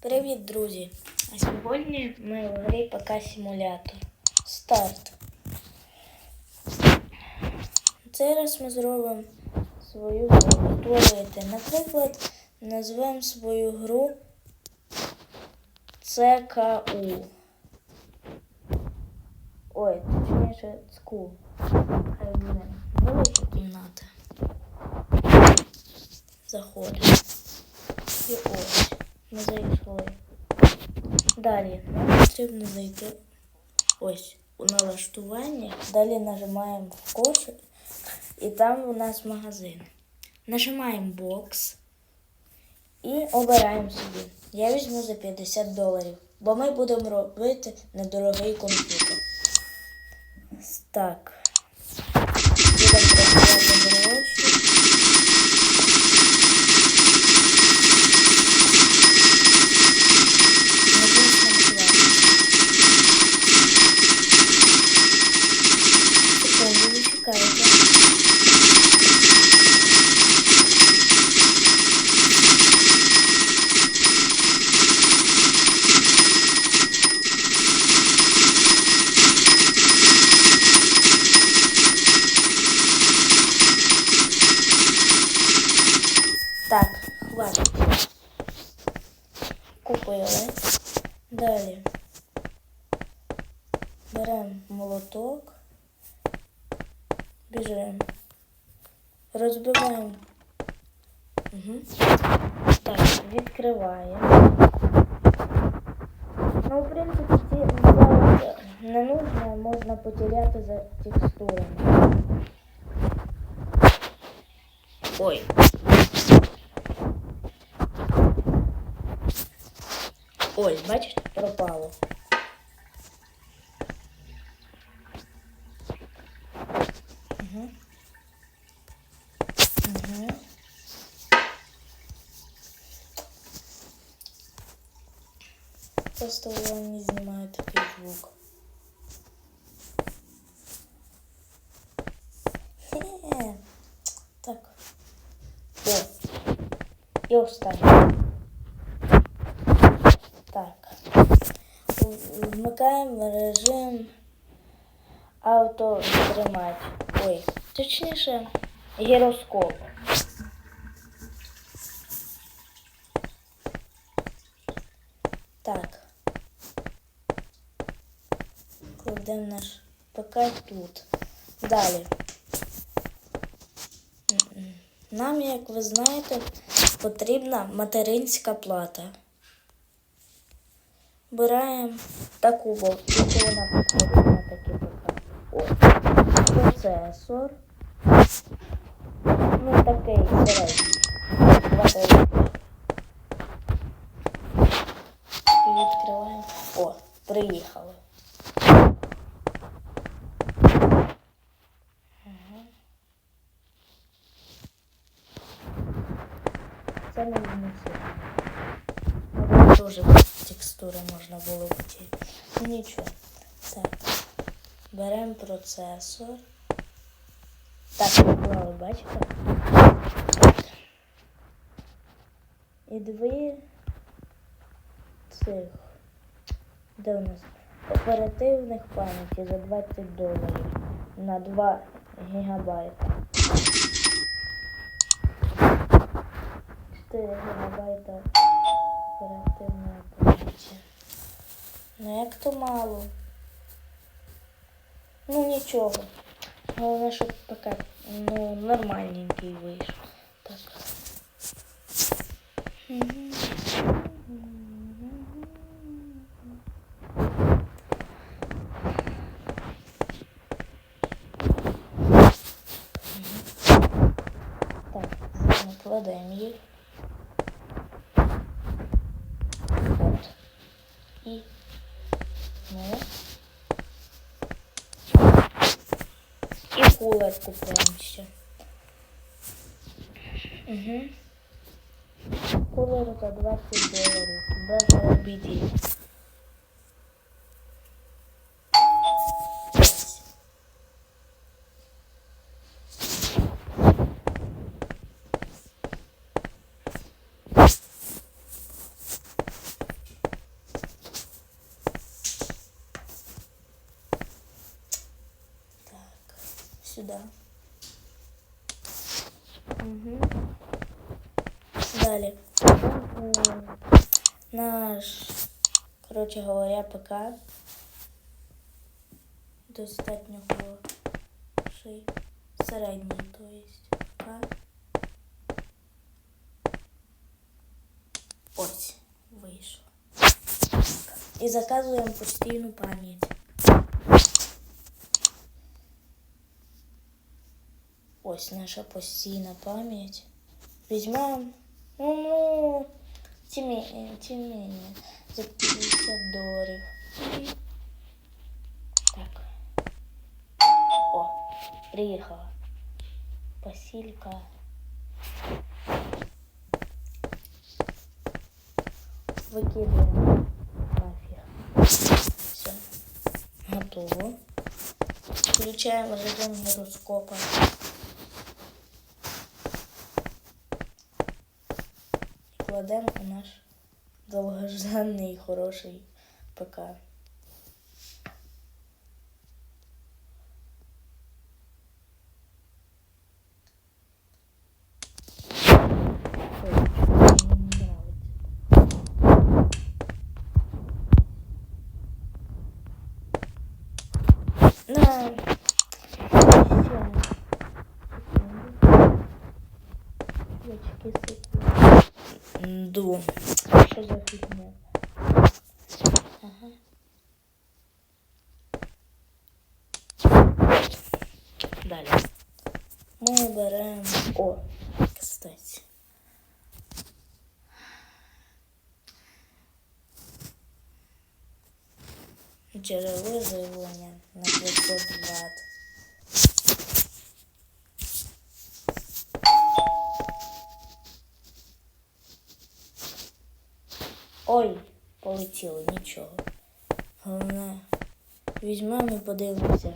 Привіт, друзі! А сьогодні ми в грі ПК Симулятор. Старт. Цей раз ми зробимо свою гру. Створити. Наприклад, назвемо свою гру ЦКУ. Ой, точніше ЦКУ. Хай буде велика кімната. Заходимо. І ось. Ми зайшли. Далі нам потрібно зайти ось у налаштування. Далі нажимаємо кошик і там у нас магазин. Нажимаємо бокс і обираємо собі. Я візьму за 50 доларів, бо ми будемо робити недорогий комп'ютер. Так. Будемо працювати гроші. Надіюсь, нам Секунду, ви чекаєте. Так, хватить. Купили. Далі. Беремо молоток. Біжимо. Розбиваємо. Угу. Так, відкриваємо. Ну, в принципі, ці не нужно, можна потеряти за текстурами. Ой. Ой, бачите, пропало. Угу. Угу. Просто я не знімаю такий звук. Хе-хе. Так. О. І останнє. Так. В- Вмикаємо режим автотримач. Ой, точніше, гіроскоп. Так. Кладемо наш ПК тут. Далі. Нам, як ви знаєте, потрібна материнська плата. Беремо таку бо тільки вона підходить на такі ПК. Ось. Процесор. Ну, такий середній. І відкриваємо. О, приїхали. Це не внесено. Тоже текстури можна було бути. Ну нічого. Так. Беремо процесор. Так, поклали, бачите? І дві цих. Де у нас? Оперативних пам'яті за 20 доларів на 2 гігабайта. 4 гігабайта оперативної пам'яті. Ну як то мало. Ну нічого. Головне, щоб ПК ну, нормальненький вийшов. Так. Так, накладаємо їх. От. І ну. І кулер купуємо ще. Угу. Кулер за 20 доларів. Без обідів. Сюда. Угу. Далі. М, Наш, коротше говоря, ПК. Достатньо хороший. Середній, то есть ПК. Ось, вийшло. І заказуємо постійну пам'ять. Ось наша постійна пам'ять. Візьмемо, ну, ну, тим, не- тим не менее, за 50 доларів. І... Так. О, приїхала. Посилька. Викидуємо нафіг. Все. Готово. Включаємо режим гіроскопа. Кладемо у наш довгожданий і хороший ПК. Мені не нравиться. На. Ду. Що за фігня? Ага. Далі. Ми беремо. О, кстати. Джерело живлення на 500 Ой, полетіло, нічого. Головне, візьмемо і подивимося.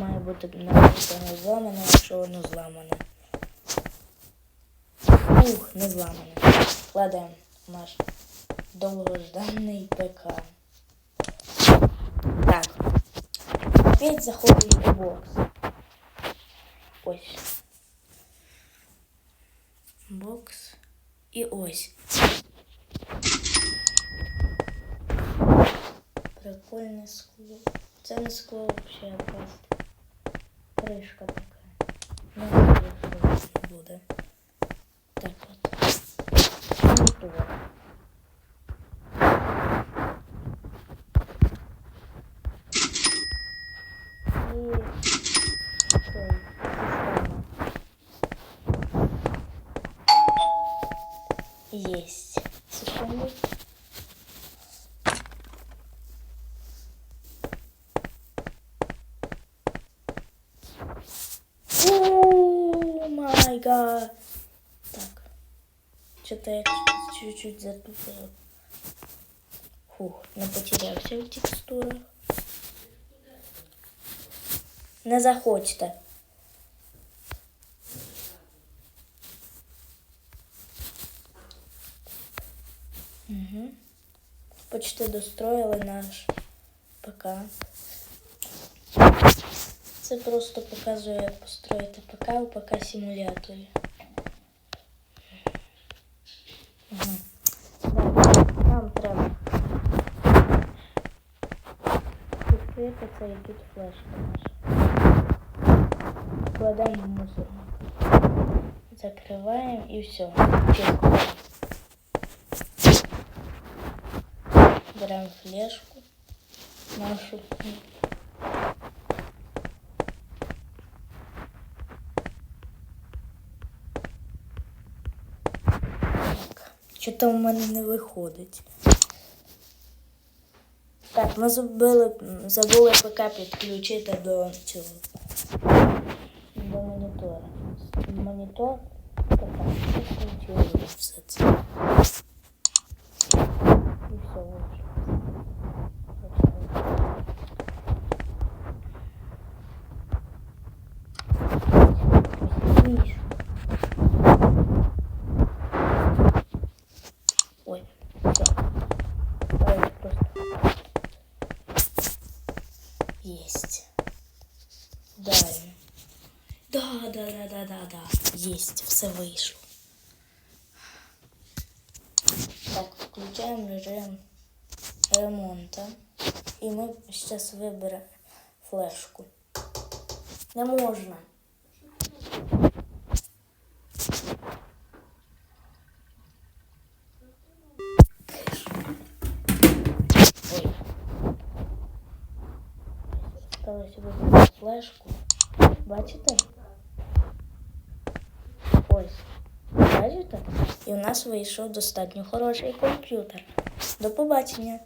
Має бути написано зламане, якщо воно зламане. Ух, не зламане. Кладемо наш довгожданий ПК. Так. Опять заходимо в бокс. Ось. Бокс. І ось. Прикольне скло. Це не скло взагалі, а просто кришка така. Не знаю, що буде. Так от. Монітор. І цей система. Есть. Секунду. Май. Так. Что-то я чуть-чуть затупила. Фух, не потерявся в текстурах. Не захочете. Угу. Почти достроїли наш ПК. Це просто показує, як построїти ПК у ПК-симуляторі. Угу. Далі. Нам треба відкрити це і тут флешка наша. Кладемо в мусорник. Закриваємо і все. Чисто. Беремо флешку нашу. Так. Що-то у мене не виходить. Так, ми забули, забули ПК підключити до цього. До монітора. Монітор. Так, підключили все це. І все вийшло. Міш. Ой, все. Давай просто. Есть. Далее. Єсть, все вийшло. Так, включаємо режим ремонта. І ми зараз виберемо флешку. Не можна. Ой. Флешку. Бачите? Ось. Бачите? І у нас вийшов достатньо хороший комп'ютер. До побачення!